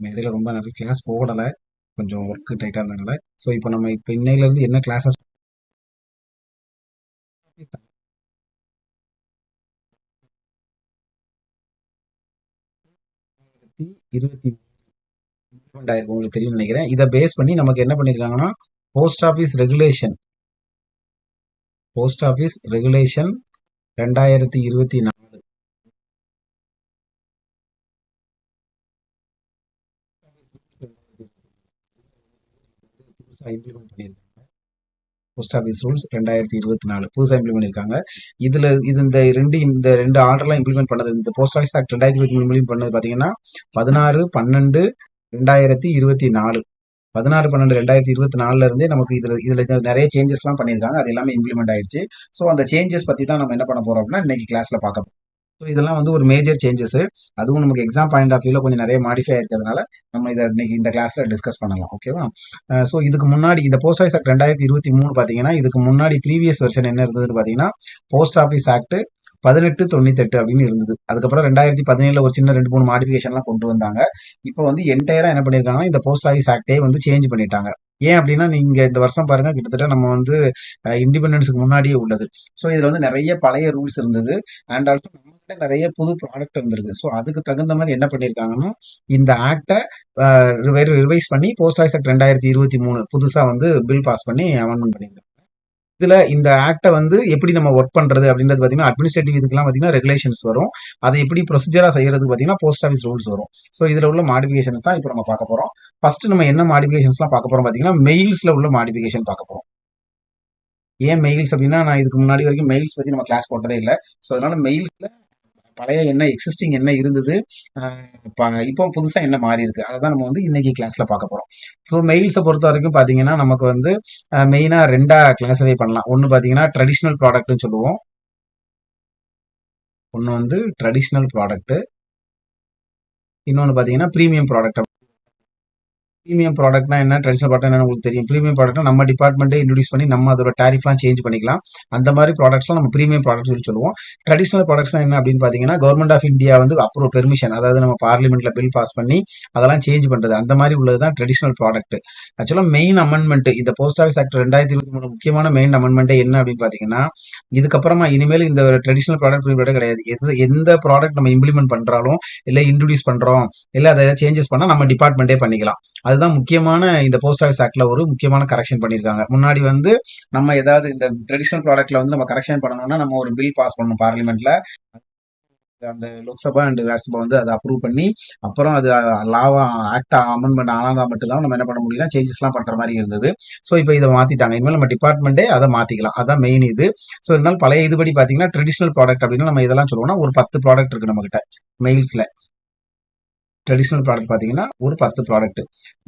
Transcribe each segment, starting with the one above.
இடையில ரொம்ப நிறைய கிளாஸ் போடலை. கொஞ்சம் ஒர்க்கு டைட்டாக இருந்ததுனால. ஸோ இப்போ நம்ம இப்போ இன்னையிலேருந்து என்ன கிளாஸஸ் இருபத்தி ஆயிருக்கும் உங்களுக்கு தெரியும் நினைக்கிறேன். இதை பேஸ் பண்ணி நமக்கு என்ன பண்ணியிருக்காங்கன்னா post office regulation post office regulation ரெண்டாயிரத்தி இருபத்தி நாலு. புதுசாக இம்ப்ளிமெண்ட் பண்ணியிருக்காங்க. போஸ்ட் ஆஃபீஸ் ரூல்ஸ் ரெண்டாயிரத்தி இருபத்தி நாலு புதுசாக இம்ப்ளிமெண்ட் பண்ணியிருக்காங்க. இதில் இது இந்த ரெண்டு இந்த ரெண்டு ஆர்டர்லாம் இம்ப்ளிமெண்ட் பண்ணது இந்த போஸ்ட் ஆஃபீஸ் ஆக்ட் ரெண்டாயிரத்தி இருபத்தி இம்ப்ளிமெண்ட் பண்ணது பார்த்தீங்கன்னா பதினாறு பன்னெண்டு ரெண்டாயிரத்தி இருபத்தி நாலு. பதினாறு பன்னெண்டு ரெண்டாயிரத்தி இருபத்தி நாலுல இருந்தே நமக்கு இதுல இதுல நிறைய சேஞ்சஸ்லாம் பண்ணியிருக்காங்க. அது எல்லாமே இம்ப்ளிமெண்ட் ஆயிடுச்சு. ஸோ அந்த சேஞ்சஸ் பத்தி தான் நம்ம என்ன பண்ண போறோம் அப்படின்னா இன்னைக்கு கிளாஸ்ல பார்க்க ஸோ இதெல்லாம் வந்து ஒரு மேஜர் சேஞ்சஸ் அதுவும் நமக்கு எக்ஸாம் பாயிண்ட் ஆஃப் வியூவில் கொஞ்சம் நிறைய மாடிஃபை ஆயிருக்கிறதுனால நம்ம இதை இன்னைக்கு இந்த கிளாஸ்ல டிஸ்கஸ் பண்ணலாம். ஓகேவா ஸோ இதுக்கு முன்னாடி இந்த போஸ்ட் ஆஃபீஸ் ஆக்ட் ரெண்டாயிரத்தி இருபத்தி மூணு பார்த்தீங்கன்னா இதுக்கு முன்னாடி ப்ரீவியஸ் வெர்ஷன் என்ன இருந்ததுன்னு பார்த்தீங்கன்னா போஸ்ட் ஆஃபீஸ் ஆக்ட் பதினெட்டு தொண்ணூத்தெட்டு அப்படின்னு இருந்தது. அதுக்கப்புறம் ரெண்டாயிரத்தி பதினேழுல ஒரு சின்ன ரெண்டு மூணு மாடிஃபிகேஷன்லாம் கொண்டு வந்தாங்க. இப்போ வந்து என்டையராக என்ன பண்ணியிருக்காங்கன்னா இந்த போஸ்ட் ஆஃபீஸ் ஆக்டே வந்து சேஞ்ச் பண்ணிட்டாங்க. ஏன் அப்படின்னா நீங்க இந்த வருஷம் பாருங்க கிட்டத்தட்ட நம்ம வந்து இண்டிபெண்டன்ஸுக்கு முன்னாடியே உள்ளது. ஸோ இதுல வந்து நிறைய பழைய ரூல்ஸ் இருந்தது. அண்ட் ஆல்சோ நம்மகிட்ட நிறைய புது ப்ராடக்ட் இருந்திருக்கு. ஸோ அதுக்கு தகுந்த மாதிரி என்ன பண்ணியிருக்காங்கன்னா இந்த ஆக்டை ரிவைஸ் பண்ணி போஸ்ட் ஆஃபீஸ் ஆக்ட் ரெண்டாயிரத்தி இருபத்தி மூணு புதுசா வந்து பில் பாஸ் பண்ணி அமெண்ட்மெண்ட் பண்ணியிருக்காங்க இதில் இந்த ஆக்டை வந்து எப்படி நம்ம ஒர்க் பண்ணுறது அப்படின்றது பார்த்தீங்கன்னா அட்மினிஸ்ட்ரேட்டிவ் இதுக்கெல்லாம் பார்த்திங்கன்னா ரெகுலேஷன்ஸ் வரும். அதை எப்படி ப்ரொசீஜராக செய்கிறது பார்த்தீங்கன்னா போஸ்ட் ஆஃபீஸ் ரூல்ஸ் வரும். ஸோ இதில் உள்ள மாடிஃபிகேஷன்ஸ் தான் இப்போ நம்ம பார்க்க போகிறோம் ஃபர்ஸ்ட் நம்ம என்ன மாடிஃபிகேஷன்ஸ்லாம் பார்க்க போகிறோம் பார்த்தீங்கன்னா மெயில்ஸில் உள்ள மாடிஃபிகேஷன் பார்க்க போகிறோம் ஏன் மெயில்ஸ் அப்படின்னா நான் இதுக்கு முன்னாடி வரைக்கும் மெயில்ஸ் பற்றி நம்ம கிளாஸ் போட்டதே இல்லை. ஸோ அதனால மெயில்ஸில் பழைய என்ன எக்ஸிஸ்டிங் என்ன இருந்தது இப்போ புதுசாக என்ன மாறி இருக்கு? அதை தான் நம்ம வந்து இன்னைக்கு கிளாஸ்ல பார்க்க போறோம். ஸோ மெயில்ஸை பொறுத்த வரைக்கும் பார்த்தீங்கன்னா நமக்கு வந்து மெயினாக ரெண்டா கிளாஸிஃபை பண்ணலாம். ஒன்று பார்த்தீங்கன்னா ட்ரெடிஷ்னல் ப்ராடக்ட்னு சொல்லுவோம். ஒன்று வந்து ட்ரெடிஷ்னல் ப்ராடக்ட் இன்னொன்று பார்த்தீங்கன்னா ப்ரீமியம் ப்ராடக்ட் ப்ரீமியம் ப்ராடக்ட்னா என்ன ட்ரெடிஷனல் ப்ராடக்ட் என்ன உங்களுக்கு தெரியும். ப்ரீமியம் ப்ராடக்ட்னா நம்ம டிபார்ட்மெண்ட்டே இன்ட்ரடியூஸ் பண்ணி நம்ம அதோட டேரிஃப்லாம் சேஞ்ச் பண்ணிக்கலாம். அந்த மாதிரி ப்ராடக்ட்ஸ்லாம் நம்ம ப்ரீமியம் ப்ராடக்ட் சொல்லி சொல்லுவோம். ட்ரெடிஷனல் ப்ராடக்ட்ஸ் என்ன அப்படின்னு பார்த்தீங்கன்னா கவர்மெண்ட் ஆஃப் இந்தியா வந்து அப்ரூவ் பெர்மிஷன் அதாவது நம்ம பார்லிமெண்ட்ல பில் பாஸ் பண்ணி அதெல்லாம் சேஞ்ச் பண்றது. அந்த மாதிரி உள்ளது தான் ட்ரெடிஷனல் ப்ராடக்ட் ஆக்சுவலாக மெயின் அமெண்ட்மெண்ட் இந்த போஸ்ட் ஆஃபீஸ் ஆக்ட் ரெண்டாயிரத்தி இருபத்தி மூணு முக்கியமான மெயின் அமெண்ட்மெண்ட்டே என்ன அப்படின்னு பார்த்தீங்கன்னா இதுக்கப்புறமா இனிமேல் இந்த ட்ரெடிஷனல் ப்ராடக்ட் ப்ராடக்ட் கிடையாது. எது எந்த ப்ராடக்ட் நம்ம இம்ப்ளிமெண்ட் பண்ணுறாலும் இல்லை இன்ட்ரடியூஸ் பண்ணுறோம் இல்லை அதை சேஞ்சஸ் பண்ணால் நம்ம டிபார்ட்மெண்ட்டே பண்ணிக்கலாம். அதுதான் முக்கியமான இந்த போஸ்ட் ஆஃபீஸ் ஆக்டில் ஒரு முக்கியமான கரெக்ஷன் பண்ணியிருக்காங்க முன்னாடி வந்து நம்ம ஏதாவது இந்த ட்ரெடிஷ்னல் ப்ராடக்ட்ல வந்து நம்ம கரெக்ஷன் பண்ணணும்னா நம்ம ஒரு பில் பாஸ் பண்ணணும் பார்லிமெண்ட்ல அந்த லோக்சபா அண்ட் ராஜ்யசபா வந்து அதை அப்ரூவ் பண்ணி அப்புறம் அது லாவா ஆக்டா அமெண்ட்மெண்ட் ஆனாதா மட்டும் தான் நம்ம என்ன பண்ண முடியல சேஞ்சஸ்லாம் பண்ற மாதிரி இருந்தது. ஸோ இப்போ இதை மாத்திட்டாங்க. இனிமேல் நம்ம டிபார்ட்மெண்ட்டே அதை மாத்திக்கலாம். அதான் மெயின் இது. ஸோ இருந்தாலும் பழைய இதுபடி பாத்தீங்கன்னா ட்ரெடிஷனல் ப்ராடக்ட் அப்படின்னா நம்ம இதெல்லாம் சொல்லுவோம்னா ஒரு பத்து ப்ராடக்ட் இருக்கு நம்மகிட்ட மெயில்ஸில் மெயில்ஸ்ல ட்ரெடிஷ்னல் ப்ராடக்ட் பார்த்தீங்கன்னா ஒரு பத்து ப்ராடக்ட்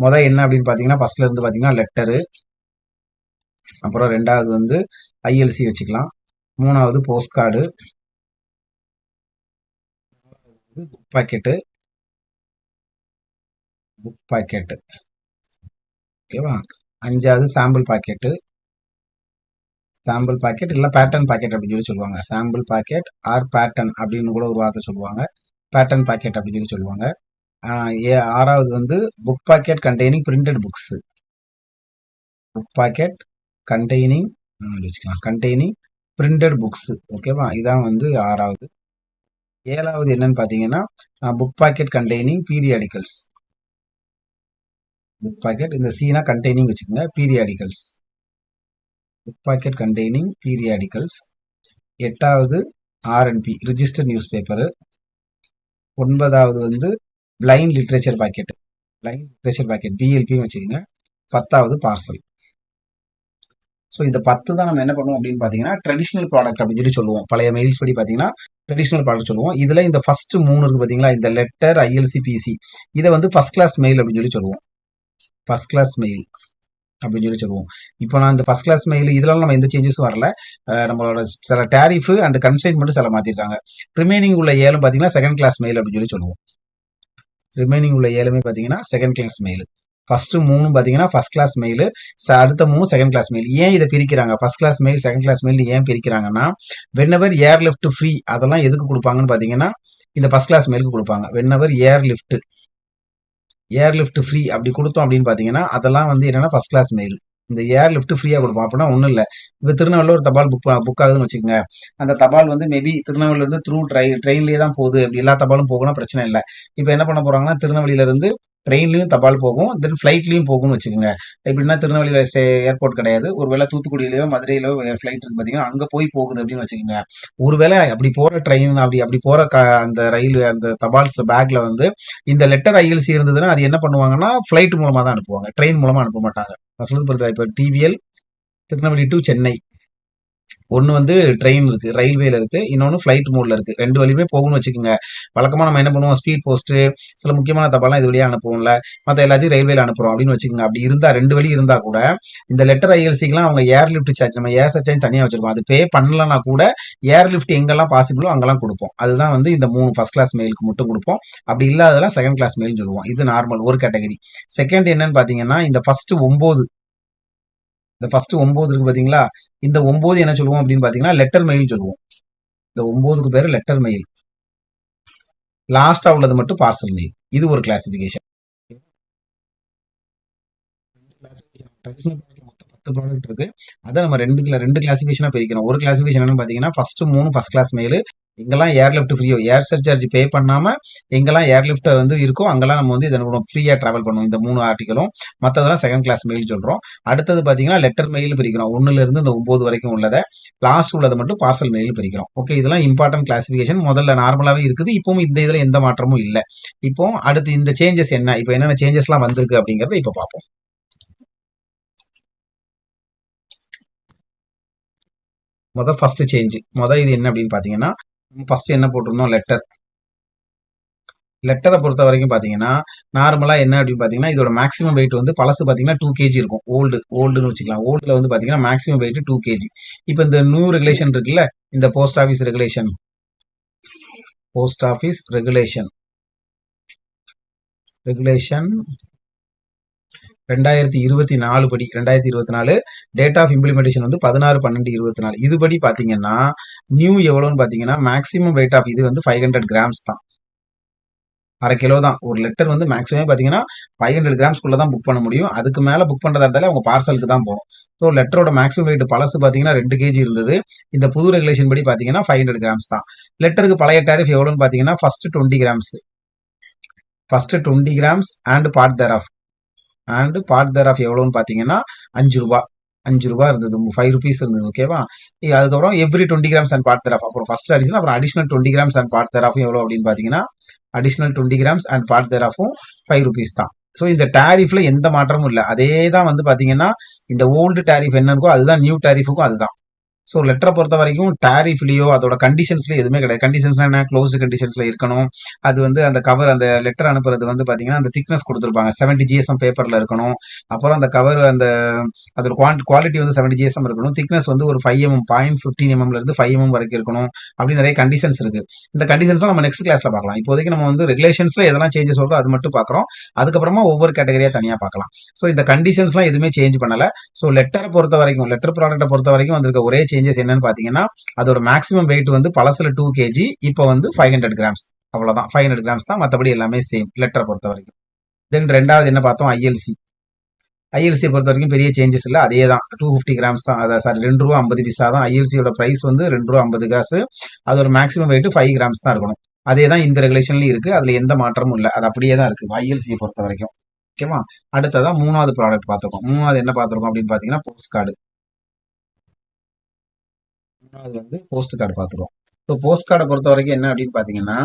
மொதல் என்ன அப்படின்னு பார்த்தீங்கன்னா ஃபர்ஸ்ட்ல இருந்து பார்த்தீங்கன்னா லெட்டரு அப்புறம் ரெண்டாவது வந்து ஐஎல்சி வச்சுக்கலாம். மூணாவது post card book packet book packet ஓகேவா அஞ்சாவது சாம்பிள் பாக்கெட்டு சாம்பிள் பாக்கெட் இல்லை பேட்டர்ன் பாக்கெட் அப்படின்னு சொல்லி சொல்லுவாங்க. சாம்பிள் பாக்கெட் ஆர் பேட்டர்ன் அப்படின்னு கூட ஒரு வார்த்தை சொல்லுவாங்க. பேட்டர்ன் பாக்கெட் அப்படின்னு சொல்லி சொல்லுவாங்க. ஏ ஆறாவது வந்து book packet containing printed books book packet containing வச்சுக்கலாம். கண்டெய்னிங் பிரிண்டட் புக்ஸ் ஓகேவா இதான் வந்து ஆறாவது. ஏழாவது என்னன்னு பார்த்தீங்கன்னா book packet containing periodicals book packet இந்த சீனா கண்டெய்னிங் வச்சுக்கோங்க periodicals book packet containing periodicals எட்டாவது ஆர்என்பி ரிஜிஸ்டர் நியூஸ் பேப்பரு ஒன்பதாவது வந்து blind literature packet blind literature packet பிஎல்பின்னு வச்சுக்கோங்க. பத்தாவது பார்சல் ஸோ இந்த பத்து தான் நம்ம என்ன பண்ணுவோம் அப்படின்னு பார்த்தீங்கன்னா ட்ரெடிஷ்னல் ப்ராடக்ட் அப்படின்னு சொல்லி சொல்லுவோம். பழைய மெயில்ஸ் படி பார்த்தீங்கன்னா ட்ரெடிஷ்னல் ப்ராடக்ட் சொல்லுவோம். இதில் இந்த ஃபர்ஸ்ட் மூணு இருக்கு பார்த்தீங்களா? இந்த லெட்டர் ஐஎல்சி பிசி இதை வந்து ஃபர்ஸ்ட் கிளாஸ் மெயில் அப்படின்னு சொல்லி சொல்லுவோம். ஃபர்ஸ்ட் கிளாஸ் மெயில் அப்படின்னு சொல்லி சொல்லுவோம். இப்போ நான் இந்த ஃபஸ்ட் கிளாஸ் மெயில் இதெல்லாம் நம்ம எந்த சேஞ்சஸும் வரல. நம்மளோட சில டேரிஃபு அண்ட் கன்சைன் மட்டும் சில மாற்றிருக்காங்க ரிமைனிங் உள்ள ஏழும் பார்த்தீங்கன்னா செகண்ட் கிளாஸ் மெயில் அப்படின்னு சொல்லி சொல்லுவோம். ரிமைனிங் உள்ள ஏழுமே பார்த்தீங்கன்னா செகண்ட் கிளாஸ் மெயில் ஃபர்ஸ்ட் மூணு பார்த்தீங்கன்னா ஃபர்ஸ்ட் கிளாஸ் மெயில் அடுத்த மூணு செகண்ட் கிளாஸ் மெயில் ஏன் இதை பிரிக்கிறாங்க? First class mail second class mail ஏன் பிரிக்கிறாங்கன்னா வென்னவர் ஏர் லிஃப்ட் ஃப்ரீ அதெல்லாம் எதுக்கு கொடுப்பாங்கன்னு பார்த்தீங்கன்னா இந்த ஃபர்ஸ்ட் கிளாஸ் மெயிலுக்கு கொடுப்பாங்க. Whenever air lift air lift free அப்படி கொடுத்தோம் அப்படின்னு பார்த்தீங்கன்னா அதெல்லாம் வந்து என்னன்னா ஃபர்ஸ்ட் கிளாஸ் மெயில் இந்த ஏர் லிஃப்ட் ஃப்ரீயாக கொடுப்போம். அப்படின்னா ஒன்றும் இல்லை. இப்போ திருநெல்வேலியில் ஒரு தபால் புக் புக் ஆகுதுன்னு வச்சுக்கோங்க. அந்த தபால் வந்து மேபி திருநெல்வேலியிலேருந்து த்ரூ ட்ரை ட்ரெயின்லேயே தான் போகுது. அப்படி எல்லா தபாலும் போகணும் பிரச்சனை இல்லை. இப்போ என்ன பண்ண போகிறாங்கன்னா திருநெல்வேலியிலேருந்து ட்ரெயின்லையும் தபால் போகும். தென் ஃப்ளைட்லையும் போகும்னு வச்சுக்கோங்க. எப்படின்னா திருநெல்வேலி ஏர்போர்ட் கிடையாது. ஒருவேளை தூத்துக்குடியிலயோ மதுரையிலோ ஃப்ளைட் இருக்கு பார்த்தீங்கன்னா அங்கே போய் போகுது அப்படின்னு வச்சுக்கோங்க. ஒருவேளை அப்படி போகிற ட்ரெயின் அப்படி அப்படி போகிற க அந்த ரயில் அந்த தபால்ஸ் பேக்கில் வந்து இந்த லெட்டர் ஐஎல்சி இருந்ததுன்னா அது என்ன பண்ணுவாங்கன்னா ஃப்ளைட் மூலமாக தான் அனுப்புவாங்க. ட்ரெயின் மூலமாக அனுப்ப மாட்டாங்க. நான் சொல்லுது இப்போ டிவிஎல் திருநெல்வேலி டு சென்னை. ஒன்று வந்து ட்ரெயின் இருக்குது ரயில்வேல இருக்குது இன்னொன்று ஃப்ளைட் மோடில் இருக்குது ரெண்டு வழியுமே போகணும்னு வச்சுக்கோங்க. வழக்கமாக நம்ம என்ன பண்ணுவோம்? ஸ்பீட் போஸ்ட்டு சில முக்கியமான தபாலாம் இது வழியாக அனுப்புவோம்ல. மற்ற எல்லாத்தையும் ரயில்வேல அனுப்புகிறோம் அப்படின்னு வச்சுக்கோங்க. அப்படி இருந்தால் ரெண்டு வழி இருந்தால் கூட இந்த லெட்டர் ஐஎல்சிக்கெலாம் அவங்க ஏர் லிஃப்ட் சார்ஜ் நம்ம ஏர் சார்ஜையும் தனியாக வச்சுருக்கோம் அது பே பண்ணலன்னா கூட ஏர் லிஃப்ட் எங்கெல்லாம் பாசிபிளோ அங்கெல்லாம் கொடுப்போம். அதுதான் வந்து இந்த மூணு ஃபர்ஸ்ட் கிளாஸ் மெயிலுக்கு மட்டும் கொடுப்போம். அப்படி இல்லாததெல்லாம் செகண்ட் கிளாஸ் மெயில்னு சொல்லுவோம். இது நார்மல் ஒரு கேட்டகரி செகண்ட் என்னன்னு பார்த்தீங்கன்னா இந்த ஃபஸ்ட்டு ஒம்பது இந்த ஃபர்ஸ்ட் ஒன்பது இருக்கு பாத்தீங்களா? இந்த ஒன்பது என்ன சொல்லுவோம் அப்படின்னு பாத்தீங்கன்னா லெட்டர் மெயில் சொல்லுவோம். இந்த ஒன்பதுக்கு பேரு லெட்டர் மெயில் லாஸ்டா உள்ளது மட்டும் பார்சல் மெயில் இது ஒரு கிளாசிபிகேஷன் பத்து ப்ராடக்ட் இருக்கு. அதை நம்ம ரெண்டு ரெண்டு கிளாசிபிகேஷனா பிரிக்கணும். ஒரு கிளாசிபிகேஷன் என்னன்னு பாத்தீங்கன்னா ஃபர்ஸ்ட் மூணு ஃபர்ஸ்ட் கிளாஸ் மெயில் எங்கெல்லாம் ஏர்லிஃப்ட் ஃப்ரீயோ ஏர் சர்சார்ஜ் பே பண்ணாம எங்கெல்லாம் ஏர்லிஃப்ட் வந்து இருக்கோ அங்கெல்லாம் நம்ம வந்து இதை பண்ணணும் ஃப்ரீயாக ட்ராவல் பண்ணுவோம். இந்த மூணு ஆர்டிகளும் மற்றதெல்லாம் செகண்ட் கிளாஸ் மெயில் சொல்கிறோம் அடுத்தது பார்த்தீங்கன்னா லெட்டர் மெயில் பிரிக்கிறோம். ஒன்றுலேருந்து இந்த ஒம்பது வரைக்கும் உள்ளதை லாஸ்ட் உள்ளதை மட்டும் பார்சல் மெயில் பிரிக்கிறோம். ஓகே இதெல்லாம் இம்பார்ட்டன்ட் கிளாஸிஃபிகேஷன் முதல்ல நார்மலாகவே இருக்குது. இப்போவும் இந்த இதில் எந்த மாற்றமும் இல்லை. இப்போ அடுத்து இந்த சேஞ்சஸ் என்ன? இப்போ என்னென்ன சேஞ்சஸ்லாம் வந்திருக்கு அப்படிங்கறத இப்போ பார்ப்போம். முதல் ஃபர்ஸ்ட் சேஞ்ச் முதல் இது என்ன அப்படின்னு பார்த்தீங்கன்னா ஃபர்ஸ்ட் என்ன போட்டிருந்தோம்? லெட்டர் லெட்டரை பொறுத்த வரைக்கும் பார்த்தீங்கன்னா நார்மலாக என்ன அப்படின்னு பார்த்தீங்கன்னா இதோட மேக்ஸிமம் வெயிட் வந்து பழசு பார்த்தீங்கன்னா டூ கேஜி இருக்கும். ஓல்டு ஓல்டுன்னு வச்சுக்கலாம். ஓல்டில் வந்து பார்த்தீங்கன்னா மேக்ஸிமம் வெயிட் டூ கேஜி இப்போ இந்த நியூ ரெகுலேஷன் இருக்குல்ல இந்த post office regulation post office regulation regulation ரெண்டாயிரத்தி இருபத்தி நாலு படி ரெண்டாயிரத்தி இருபத்தி நாலு டேட் ஆஃப் இம்ப்ளிமெண்டேஷன் வந்து பதினாறு பன்னெண்டு இருபத்தி நாலு. இதுபடி பார்த்தீங்கன்னா நியூ எவ்வளோன்னு பார்த்தீங்கன்னா மேக்ஸிமம் வெயிட் ஆஃப் இது வந்து ஃபைவ் ஹண்ட்ரட் கிராம்ஸ் தான். அரை கிலோ தான். ஒரு லெட்டர் வந்து மேக்ஸிமம் பார்த்தீங்கன்னா ஃபைவ் ஹண்ட்ரட் கிராம்ஸ்க்குள்ளே தான் புக் பண்ண முடியும். அதுக்கு மேலே புக் பண்ணுறதா இருந்தாலே அவங்க பார்சலுக்கு தான் போகும். ஸோ லெட்டரோட மேக்ஸிமம் வெயிட் பழசு பார்த்தீங்கன்னா ரெண்டு கேஜி இருந்தது. இந்த புது ரெகுலேஷன் படி பார்த்தீங்கன்னா ஃபைவ் ஹண்ட்ரட் கிராம்ஸ் தான். லெட்டருக்கு பழைய டேரிஃப் எவ்வளோன்னு பார்த்தீங்கன்னா first twenty grams first twenty grams and part thereof and part thereof எவ்வளோன்னு பார்த்தீங்கன்னா அஞ்சு ரூபா. அஞ்சு ரூபா இருந்தது. ஃபைவ் ருபீஸ் இருந்தது ஓகேவா அதுக்கப்புறம் every twenty grams and part thereof அப்புறம் ஃபர்ஸ்ட் அடிஷன் அப்புறம் additional twenty grams and part thereof எவ்வளோ அப்படின்னு பார்த்தீங்கன்னா additional twenty grams and part தேராஃபும் five rupees தான். ஸோ இந்த டேரிஃப்ல எந்த மாற்றமும் இல்லை. அதே தான் வந்து பார்த்தீங்கன்னா இந்த ஓல்டு டேரிஃப் என்னன்னு அதுதான் நியூ டேரிஃபுக்கும் அதுதான். ஸோ லெட்டரை பொறுத்த வரைக்கும் டேரிஃப்லயோ அதோட கண்டிஷன்ஸ்லேயே எதுவுமே கிடையாது. கண்டிஷன்ஸ்லாம் என்ன? க்ளோஸ் கண்டிஷன்ஸில் இருக்கணும். அது வந்து அந்த கவர் அந்த லெட்டர் அனுப்புறது வந்து பார்த்தீங்கன்னா அந்த திக்னஸ் கொடுத்துருப்பாங்க. செவன்டி ஜிஎஸ்எம் பேப்பரில் இருக்கணும். அப்புறம் அந்த கவர் அந்த அதோட குவாலிட்டி வந்து செவன்டி ஜிஎஸ்எம் இருக்கணும். திக்னஸ் வந்து ஒரு ஃபைவ் எம்எம் பாயிண்ட் ஃபிஃப்டின் எம்எம்ல இருந்து ஃபைவ் எம்எம் mm வரைக்கும் இருக்கணும். அப்படி நிறைய கண்டிஷன்ஸ் இருக்கு. இந்த கண்டிஷன்ஸ்லாம் நம்ம நெக்ஸ்ட் கிளாஸில் பார்க்கலாம். இப்போதைக்கு நம்ம வந்து ரெகுலேஷன்ஸில் எதெல்லாம் சேஞ்சஸ் வருதோ அது மட்டும் பார்க்குறோம். அதுக்கப்புறமா ஒவ்வொரு கேட்டகரியாக தனியாக பார்க்கலாம். ஸோ இந்த கண்டிஷன்ஸ்லாம் எதுவுமே சேஞ்ச் பண்ணல. ஸோ லெட்டரை பொறுத்த வரைக்கும் லெட்டர் ப்ராடக்ட்டை பொறுத்த வரைக்கும் வந்திருக்க ஒரே சேஞ்சஸ் என்னன்னு பாத்தீங்கன்னா அதோட மேக்ஸிமம் வெயிட் வந்து பழசுல டூ கேஜி இப்போ வந்து ஃபைவ் ஹண்ட்ரட் கிராம்ஸ் அவ்வளவுதான். ஃபைவ் ஹண்ட்ரட் கிராம்ஸ் தான் மற்றபடி எல்லாமே சேம் லெட்டரை பொறுத்த வரைக்கும். தென் ரெண்டாவது என்ன பார்த்தோம்? ஐஎல்சி ஐஎல்சியை பொறுத்த வரைக்கும் பெரிய சேஞ்சஸ் இல்லை. அதே தான். டூ ஃபிஃப்டி கிராம்ஸ் தான். அதான் சாரி ரெண்டு ரூபா ஐம்பது பைசா தான். ஐஎல்சியோட ப்ரைஸ் வந்து ரெண்டு ரூபா ஐம்பது காசு. அதோட மேக்ஸிமம் வெயிட் ஃபைவ் கிராம்ஸ் தான் இருக்கணும். அதே தான் இந்த ரெகுலேஷன்லயும் இருக்கு. அதுல எந்த மாற்றமும் இல்லை. அது அப்படியே தான் இருக்கு. ஐஎல்சியை பொறுத்த வரைக்கும். ஓகேவா? அடுத்ததான் மூணாவது ப்ராடக்ட் பார்த்துருக்கோம். மூணாவது என்ன பார்த்துருக்கோம் அப்படின்னு பார்த்தீங்கன்னா போஸ்ட் கார்டு மூணாவது வந்து போஸ்ட் கார்டு பார்த்துருவோம். ஸோ போஸ்ட் கார்டை பொறுத்த வரைக்கும் என்ன அப்படின்னு பார்த்தீங்கன்னா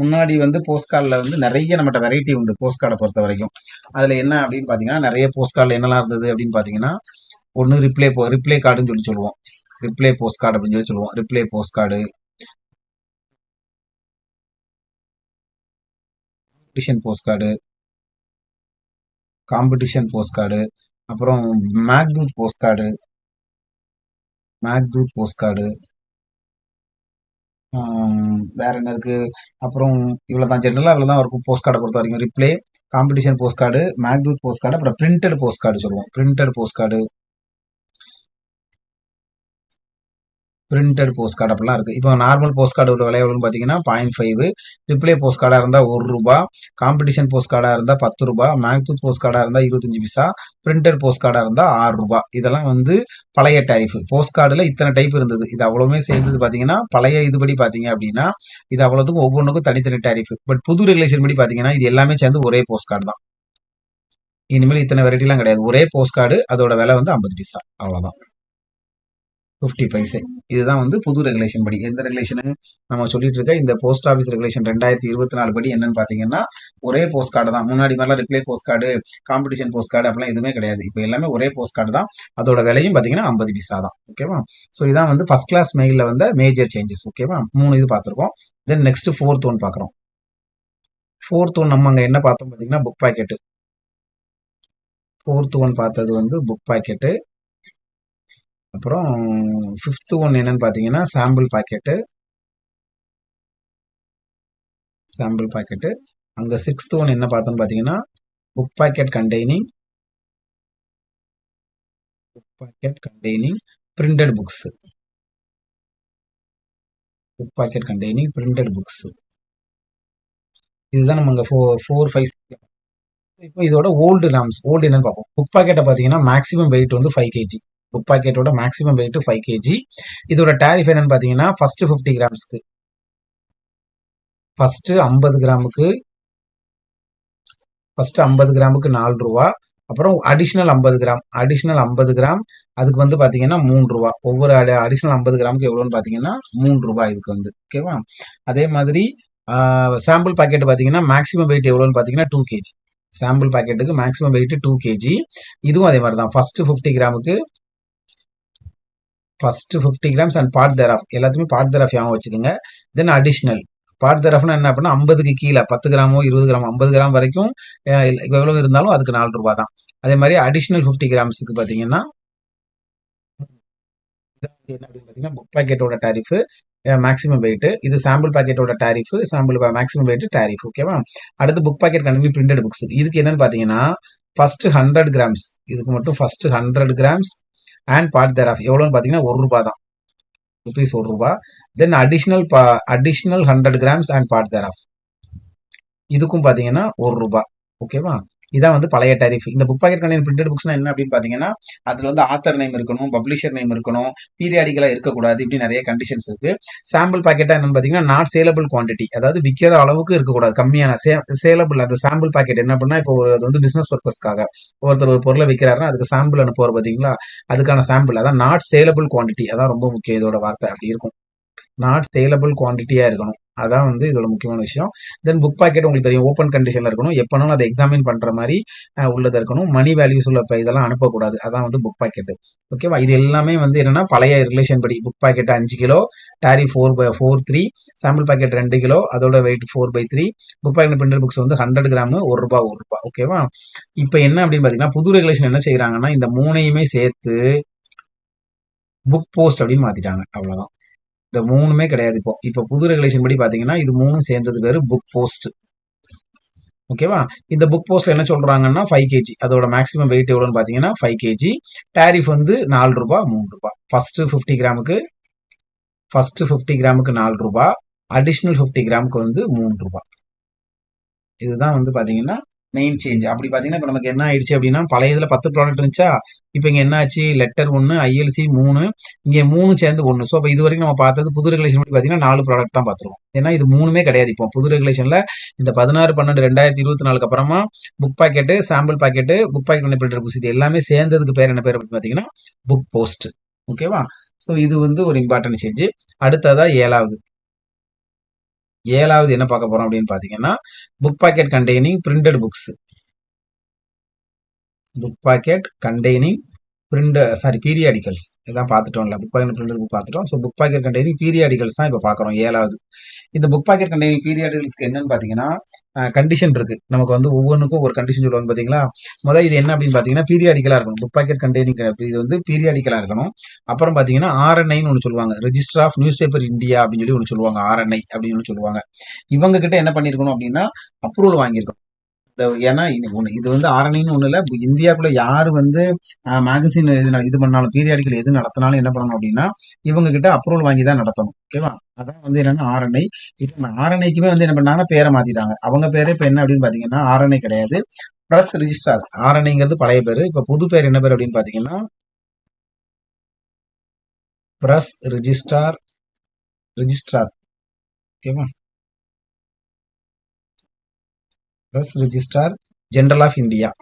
முன்னாடி வந்து போஸ்ட் கார்டில் வந்து நிறைய நம்மகிட்ட வெரைட்டி உண்டு போஸ்ட் கார்டை பொறுத்த வரைக்கும். அதில் என்ன அப்படின்னு பார்த்தீங்கன்னா நிறைய போஸ்ட் கார்டில் என்னெல்லாம் இருந்தது அப்படின்னு பார்த்தீங்கன்னா ஒன்று ரிப்ளே போ ரிப்ளை கார்டுன்னு சொல்லி சொல்லுவோம். ரிப்ளே போஸ்ட் கார்டு அப்படின்னு சொல்லி சொல்லுவோம். Reply post card competition post card competition post card அப்புறம் Meghdoot post card Meghdoot post card வேற என்ன இருக்கு? அப்புறம் இவ்வளோ தான் ஜென்ரலாக இவ்வளோ தான் இருக்கும் போஸ்ட் கார்டை பொறுத்த வரைக்கும். Reply competition post card Meghdoot post card அப்புறம் பிரிண்டட் போஸ்ட் கார்டு சொல்லுவோம். Printed post card printed post card அப்படிலாம் இருக்குது இப்போ நார்மல் போஸ்ட் கார்டோட விலை எவ்வளோன்னு பார்த்தீங்கன்னா பாயிண்ட் ஃபைவ் ரிப்ளே போஸ்ட் கார்டாக இருந்தால் ஒரு ரூபா காம்படிஷன் போஸ்ட் கார்டாக இருந்தால் பத்து ரூபா மேக்தூத் போஸ்ட் கார்டாக இருந்தால் இருபத்தஞ்சு பைசா பிரிண்டட் போஸ்ட் கார்டாக இருந்தால் ஆறு ரூபா. இதெல்லாம் வந்து பழைய டைப் போஸ்ட் கார்டில் இத்தனை டைப் இருந்தது. இது அவ்வளவுமே சேர்ந்தது பார்த்தீங்கன்னா பழைய இதுபடி பார்த்தீங்க அப்படின்னா இது அவ்வளோத்துக்கும் ஒவ்வொன்றுக்கும் தனித்தனி டாரிஃப் பட் புது ரெகுலேஷன் படி பார்த்தீங்கன்னா இது எல்லாமே சேர்ந்து ஒரே போஸ்ட் கார்டு தான். இனிமேல் இத்தனை வெரைட்டிலாம் கிடையாது. ஒரே போஸ்ட் கார்டு அதோட விலை வந்து ஐம்பது பைசா. அவ்வளோதான் ஃபிஃப்டி பைசே இதுதான் வந்து புது ரெகுலேஷன் படி. எந்த ரெகுலேஷனு நம்ம சொல்லிட்டு இருக்க இந்த போஸ்ட் ஆஃபீஸ் ரெகுலேஷன் ரெண்டாயிரத்தி இருபத்தி நாலு படி என்னன்னு பார்த்தீங்கன்னா ஒரே போஸ்ட் கார்டு தான். முன்னாடி மாதிரிலாம் reply post card competition post card அப்படிலாம் எதுவுமே கிடையாது. இப்போ எல்லாமே ஒரே போஸ்ட் கார்டு தான். அதோட விலையும் பார்த்தீங்கன்னா ஐம்பது பைசா தான். ஓகேவா ஸோ இதான் வந்து ஃபர்ஸ்ட் கிளாஸ் மெயிலில் வந்த மேஜர் சேஞ்சஸ் ஓகேவா மூணு இது பார்த்துருக்கோம் தென் நெக்ஸ்ட் ஃபோர்த் ஒன் பார்க்குறோம் ஃபோர்த் ஒன் நம்ம அங்கே என்ன பார்த்தோம் பார்த்தீங்கன்னா புக் பாக்கெட்டு ஃபோர்த் ஒன் பார்த்தது வந்து புக் பாக்கெட்டு அப்புறம் ஃபிஃப்த்து ஒன் என்னன்னு பார்த்தீங்கன்னா சாம்பிள் பாக்கெட்டு சாம்பிள் பாக்கெட்டு அங்கே சிக்ஸ்த்து ஒன் என்ன பார்த்தோன்னு பார்த்தீங்கன்னா book packet containing book packet containing printed books book packet containing printed books இதுதான் நம்ம அங்கே ஃபோர் ஃபோர் ஃபைவ் இப்போ இதோட ஓல்டு நாம்ஸ் ஓல்டு என்னன்னு பார்ப்போம். புக் பாக்கெட்டை பார்த்தீங்கன்னா மேக்ஸிமம் வெயிட் வந்து five KG book பாக்கெட்டோட maximum weight five KG இதோட டேரிஃப் என்னன்னு பார்த்தீங்கன்னா ஃபர்ஸ்ட் ஃபிஃப்டி கிராம்ஸ்க்கு ஃபர்ஸ்ட் ஐம்பது கிராமுக்கு ஃபர்ஸ்ட் ஐம்பது கிராமுக்கு நாலு ரூபா. அப்புறம் அடிஷ்னல் ஐம்பது கிராம் அடிஷ்னல் ஐம்பது கிராம் அதுக்கு வந்து பார்த்தீங்கன்னா மூணு ரூபா. ஒவ்வொரு அடிஷ்னல் ஐம்பது கிராமுக்கு எவ்வளோன்னு பார்த்தீங்கன்னா மூணு ரூபா இதுக்கு வந்து. ஓகேவா அதே மாதிரி சாம்பிள் பாக்கெட் பார்த்தீங்கன்னா மேக்ஸிமம் வெயிட் எவ்வளோன்னு பார்த்தீங்கன்னா டூ கேஜி சாம்பிள் பாக்கெட்டுக்கு மேக்ஸிமம் வெயிட் டூ கேஜி இதுவும் அதே மாதிரி தான் ஃபர்ஸ்ட் ஃபிஃப்டி கிராமுக்கு first fifty grams and part thereof எல்லாத்தையுமே பார்ட் தேர் ஆஃப் ஞாபகம் வச்சுக்கோங்க. தென் அடிஷ்னல் பார்ட் தேர் ஆஃப்னா என்ன அப்படின்னா ஐம்பதுக்கு கீழே பத்து கிராமோ இருபது கிராமோ ஐம்பது கிராம் வரைக்கும் எவ்வளோ இருந்தாலும் அதுக்கு நாலு ரூபா தான். அதே மாதிரி அடிஷ்னல் ஃபிஃப்டி கிராம்ஸுக்கு பார்த்தீங்கன்னா என்ன அப்படின்னு பார்த்தீங்கன்னா புக் பாக்கெட்டோட டாரிஃபு மேக்ஸிமம் வெயிட் இது sample பாக்கெட்டோட tariff sample maximum weight tariff ஓகேவா அடுத்து book packet continue printed books இதுக்கு என்னன்னு பார்த்தீங்கன்னா ஃபர்ஸ்ட் ஹண்ட்ரட் கிராம்ஸ் இதுக்கு மட்டும் first hundred grams and part thereof எவ்வளோன்னு பார்த்தீங்கன்னா ஒரு ரூபா தான். ருபீஸ் ஒரு ரூபா தென் அடிஷ்னல் பா additional hundred grams and part thereof இதுக்கும் பார்த்தீங்கன்னா ஒரு ரூபா ஓகேவா இதான் வந்து பழைய டேரிஃப் இந்த புக் பாக்கெட் கண்டெய்னர் பிரிண்டட் புக்ஸ்னா என்ன அப்படின்னு பார்த்தீங்கன்னா அதில் வந்து ஆத்தர் நேம் இருக்கணும் பப்ளிஷர் நேம் இருக்கணும் பீரியாடிக்கலாக இருக்கக்கூடாது இப்படி நிறைய கண்டிஷன்ஸ் இருக்கு. சாம்பிள் பாக்கெட்டா என்னன்னு பார்த்தீங்கன்னா நாட் சேலபிள் குவான்டிட்டி அதாவது விற்கிற அளவுக்கு இருக்கக்கூடாது கம்மியான சே சேலபிள் அந்த சாம்பிள் பாக்கெட் என்ன பண்ணா இப்போ அது வந்து பிசினஸ் பர்பஸ்க்காக ஒருத்தர் ஒரு பொருளை விற்கிறாருன்னா அதுக்கு சாம்பிள் அனுப்புவார் பார்த்தீங்களா அதுக்கான சாம்பிள் அதான் நாட் சேலபிள் குவான்டிட்டி அதான் ரொம்ப முக்கியம் இதோட வார்த்தை. அப்படி இருக்கும். நாட் சேலபிள் குவான்டிட்டியாக இருக்கணும். அதான் வந்து இதோட முக்கியமான விஷயம். தென் புக் பாக்கெட் உங்களுக்கு தெரியும். ஓப்பன் கண்டிஷன்ல இருக்கணும். எப்போனாலும் அதை எக்ஸாமின் பண்ணுற மாதிரி உள்ளது இருக்கணும். மணி வேல்யூஸ் உள்ள இப்போ இதெல்லாம் அனுப்பக்கூடாது. அதான் வந்து புக் பாக்கெட் ஓகேவா இது எல்லாமே வந்து என்னன்னா பழைய ரிலேஷன் படி. புக் பாக்கெட் அஞ்சு kilo டாரி four by four three sample packet ரெண்டு கிலோ அதோட weight four by three book packet printer books வந்து ஹண்ட்ரட் கிராம் ஒரு ரூபா ஒரு ரூபா. ஓகேவா இப்போ என்ன அப்படின்னு பார்த்தீங்கன்னா புது ரெகுலேஷன் என்ன செய்யறாங்கன்னா இந்த மூணையுமே சேர்த்து புக் போஸ்ட் அப்படின்னு மாத்திட்டாங்க. அவ்வளவுதான். இந்த மூணுமே கிடையாது இப்போ. இப்போ புது ரெகுலேஷன் படி பார்த்தீங்கன்னா இது மூணும் சேர்ந்தது பேர் புக் போஸ்ட் ஓகேவா இந்த புக் போஸ்ட்ல என்ன சொல்றாங்கன்னா five K G maximum weight எவ்வளோன்னு பார்த்தீங்கன்னா ஃபைவ் கேஜி டேரிஃப் வந்து நாலு ரூபா மூணு ரூபா. ஃபர்ஸ்ட் ஃபிஃப்டி கிராமுக்கு ஃபர்ஸ்ட் ஃபிஃப்டி கிராமுக்கு நாலு ரூபா. அடிஷ்னல் ஃபிஃப்டி கிராமுக்கு வந்து மூணு ரூபா. இதுதான் வந்து பார்த்தீங்கன்னா மெயின் சேஞ்ச் அப்படி பார்த்தீங்கன்னா இப்போ நமக்கு என்ன ஆயிடுச்சு அப்படின்னா பழைய இதில் பத்து ப்ராடக்ட் இருந்துச்சா இப்போ இங்கே என்ன ஆச்சு? லெட்டர் ஒன்று ஐஎல்சி மூணு இங்கே மூணு சேர்ந்து ஒன்று ஸோ இப்போ இது வரைக்கும் நம்ம பார்த்தது புது ரெகுலேஷன் படி பார்த்தீங்கன்னா நாலு ப்ராடக்ட் தான் பார்த்துருவோம் ஏன்னா இது மூணுமே கிடையாது இப்போ. புது ரெகுலேஷனில் இந்த பதினாறு பன்னெண்டு ரெண்டாயிரத்தி இருபத்தி நாலுக்கு அப்புறமா book packet sample packet book packet printer books இது எல்லாமே சேர்ந்ததுக்கு பேர் என்ன பேர் அப்படின்னு பார்த்தீங்கன்னா புக் போஸ்ட் ஓகேவா ஸோ இது வந்து ஒரு இம்பார்ட்டன்ட் சேஞ்சு அடுத்ததாக ஏழாவது. ஏழாவது என்ன பார்க்க போறோம் அப்படின்னு பாத்தீங்கன்னா book packet containing printed books book packet containing print sorry periodicals இதான் பார்த்துட்டோம்ல. புக் பாக்கெட் பிரிண்டர் புக் பார்த்துட்டோம். So book packet containing periodicals தான் இப்போ பார்க்குறோம். ஏழாவது. இந்த புக் பாக்கெட் கண்டெய்னிங் பீரியாடிக்கல்ஸ்க்கு என்னன்னு பார்த்தீங்கன்னா கண்டிஷன் இருக்கு. நமக்கு வந்து ஒவ்வொன்றுக்கும் ஒரு கண்டிஷன் சொல்லுவாங்க பார்த்தீங்களா முதல் இது என்ன அப்படின்னு பார்த்தீங்கன்னா பீரியாடிக்கலாக இருக்கணும். புக் பாக்கெட் கண்டெய்னிங் இது வந்து பீரியாடிக்கலாக இருக்கணும். அப்புறம் பார்த்தீங்கன்னா ஆர்என்ஐன்னு ஒன்று சொல்லுவாங்க. Register of newspaper India அப்படின்னு சொல்லி ஒன்று சொல்லுவாங்க. ஆர்என்ஐ அப்படின்னு ஒன்று சொல்லுவாங்க. இவங்க கிட்ட என்ன பண்ணியிருக்கணும் அப்படின்னா அப்ரூவல் வாங்கியிருக்கணும். இந்த ஏன்னா இது ஒன்று இது வந்து ஆரணின்னு ஒண்ணு இல்ல இந்தியாக்குள்ள யாரு வந்து மேகசின் இது இது பண்ணாலும் பீரியாடிக்கல் எது நடத்தினாலும் என்ன பண்ணணும் அப்படின்னா இவங்க கிட்ட அப்ரூவல் வாங்கி தான் நடத்தணும். ஓகேவா அதான் வந்து என்னன்னா ஆரணை. இப்போ ஆரணைக்குமே வந்து என்ன பண்ணாங்கன்னா பேரை மாத்திட்டாங்க. அவங்க பேரே இப்ப என்ன அப்படின்னு பாத்தீங்கன்னா ஆரணை கிடையாது. பிரஸ் ரிஜிஸ்டார் ஆரணிங்கிறது பழைய பேரு. இப்ப புது பேர் என்ன பேர் அப்படின்னு பாத்தீங்கன்னா பிரஸ் ரிஜிஸ்டார் ரிஜிஸ்ட்ரார் ஓகேவா Press register General of India.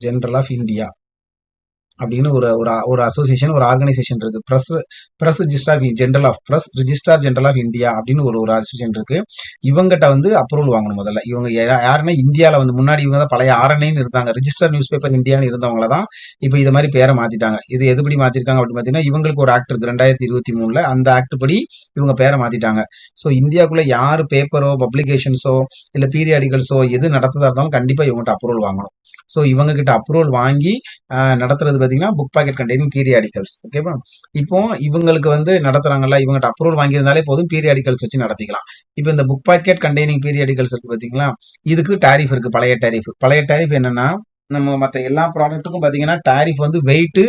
General of India. அப்படின்னு ஒரு ஒரு ஒரு அசோசியேஷன் ஒரு ஆர்கனைசேஷன் இருக்கு. Press press registrar general of press registrar general of India அப்படின்னு ஒரு ஒரு அசோசியேஷன் இருக்கு. இவங்ககிட்ட வந்து அப்ரூவல் வாங்கணும் முதல்ல. இவங்க யாருன்னா இந்தியாவில் வந்து முன்னாடி இவங்க தான் பழைய ஆர்என்ஐன்னு இருந்தாங்க. ரிஜிஸ்டர் நியூஸ் பேப்பர் இந்தியான்னு இருந்தவங்கள தான் இப்போ இது மாதிரி பேரை மாத்திட்டாங்க. இது எதுபடி மாத்திருக்காங்க அப்படின்னு பார்த்தீங்கன்னா இவங்களுக்கு ஒரு ஆக்ட் இருக்கு. ரெண்டாயிரத்தி இருபத்தி மூணுல அந்த ஆக்ட் படி இவங்க பேரை மாத்திட்டாங்க. ஸோ இந்தியாவுக்குள்ள யார் பேப்பரோ பப்ளிகேஷன்ஸோ இல்லை பீரியாடிகல்ஸோ எது நடத்துதா இருந்தாலும் கண்டிப்பாக இவங்ககிட்ட அப்ரூவல் வாங்கணும். ஸோ இவங்க கிட்ட அப்ரூவல் வாங்கி நடத்துறது பார்த்தீங்கன்னா புக் பாக்கெட் கண்டெய்னிங் பீரியாடிகல்ஸ் ஓகேவா இப்போ இவங்களுக்கு வந்து நடத்துறாங்கல்ல இவங்ககிட்ட அப்ரூவல் வாங்கியிருந்தாலே போதும் பீரியாடிகல்ஸ் வச்சு நடத்திக்கலாம். இப்போ இந்த புக் பாக்கெட் கண்டெய்னிங் பீரியாடிகல்ஸ் இருக்கு பார்த்தீங்களா இதுக்கு டாரிஃப் இருக்கு பழைய டாரிஃப் பழைய டாரிஃப் என்னன்னா நம்ம மற்ற எல்லா ப்ராடக்ட்டுக்கும் பார்த்தீங்கன்னா டாரிஃப் வந்து weight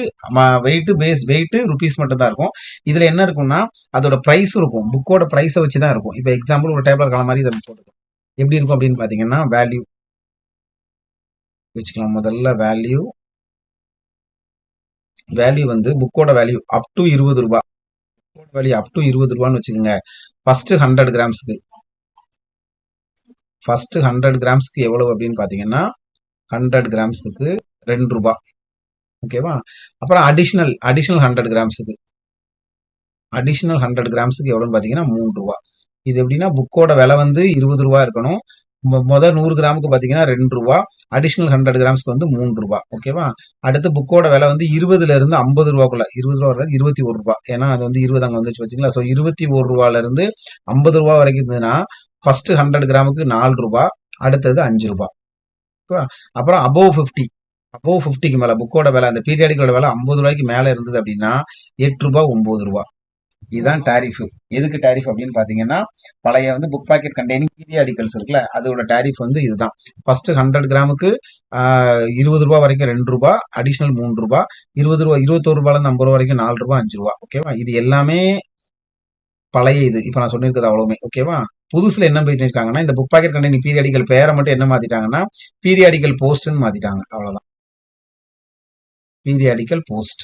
weight base weight rupees மட்டும் தான் இருக்கும். இதில் என்ன இருக்கும்னா அதோட ப்ரைஸ் இருக்கும். புக்கோட ப்ரைஸை வச்சு தான் இருக்கும். இப்போ எக்ஸாம்பிள் ஒரு டேபிள் கால மாதிரி இதை போட்டுருக்கோம் எப்படி இருக்கும் அப்படின்னு பார்த்தீங்கன்னா வேல்யூ வச்சுக்கலாம். முதல்ல வேல்யூ வேல்யூ வந்து புக்கோட வேல்யூ அப் டு இருபது ரூபா. புக்கோட வேல்யூ அப் டு இருபது ரூபான்னு வச்சுக்கோங்க. ஃபர்ஸ்ட் ஹண்ட்ரட் கிராம்ஸ்க்கு ஃபர்ஸ்ட் ஹண்ட்ரட் கிராம்ஸ்க்கு எவ்வளவு அப்படின்னு பார்த்தீங்கன்னா ஹண்ட்ரட் கிராம்ஸுக்கு ரெண்டு ரூபாய் ஓகேவா அப்புறம் அடிஷ்னல் அடிஷ்னல் ஹண்ட்ரட் கிராம்ஸுக்கு அடிஷ்னல் ஹண்ட்ரட் கிராம்ஸுக்கு எவ்வளோன்னு பார்த்தீங்கன்னா மூணு ரூபா. இது எப்படின்னா புக்கோட விலை வந்து இருபது ரூபா இருக்கணும். முதல் நூறு கிராமுக்கு பார்த்தீங்கன்னா ரெண்டு ரூபா அடிஷ்னல் ஹண்ட்ரட் கிராம்ஸ்க்கு வந்து மூணு ரூபா ஓகேவா அடுத்து புக்கோட விலை வந்து இருபதுல இருந்து ஐம்பது ரூபாக்குள்ள இருபது ரூபா வரது இருபத்தி ஒரு ரூபா. ஏன்னா அது வந்து இருபது அங்கே வந்துச்சு வச்சுங்களா? ஸோ இருபத்தி ஒரு ரூபால இருந்து ஐம்பது ரூபா வரைக்கும் இருந்ததுன்னா ஃபர்ஸ்ட் ஹண்ட்ரட் கிராமுக்கு நாலு ரூபா அடுத்தது அஞ்சு ரூபா. ஓகேவா? அப்புறம் அபோவ் ஃபிஃப்டி அபோவ் ஃபிஃப்டிக்கு மேலே புக்கோட விலை அந்த பீரியாடிக்கோட விலை ஐம்பது ரூபாய்க்கு மேலே இருந்தது அப்படின்னா எட்டு ரூபா ஒம்பது ரூபா. இதுதான் டாரிஃப் எதுக்கு டாரிஃப் அப்படின்னு பார்த்தீங்கன்னா பழைய வந்து புக் பாக்கெட் கண்டெய்னிங் பீரியாடிக்கல்ஸ் இருக்குல்ல அதோட டாரிஃப் வந்து இதுதான். ஃபர்ஸ்ட் ஹண்ட்ரட் கிராமுக்கு இருபது ரூபா வரைக்கும் ரெண்டு ரூபா அடிஷனல் மூணு ரூபா இருபது ரூபா இருபத்தோரு ரூபால ஐம்பது ரூபா வரைக்கும் நாலு ரூபா அஞ்சு ரூபா ஓகேவா இது எல்லாமே பழைய இது. இப்போ நான் சொல்லியிருக்கிறது அவ்வளவுமே ஓகேவா புதுசுல என்ன பண்ணிருக்காங்கன்னா இந்த புக் பாக்கெட் கண்டெய்னிங் பீரியாடிக்கல் பேரை மட்டும் என்ன மாத்திட்டாங்கன்னா பீரியாடிக்கல் போஸ்ட்னு மாத்திட்டாங்க அவ்வளவுதான். பீரியாடிக்கல் போஸ்ட்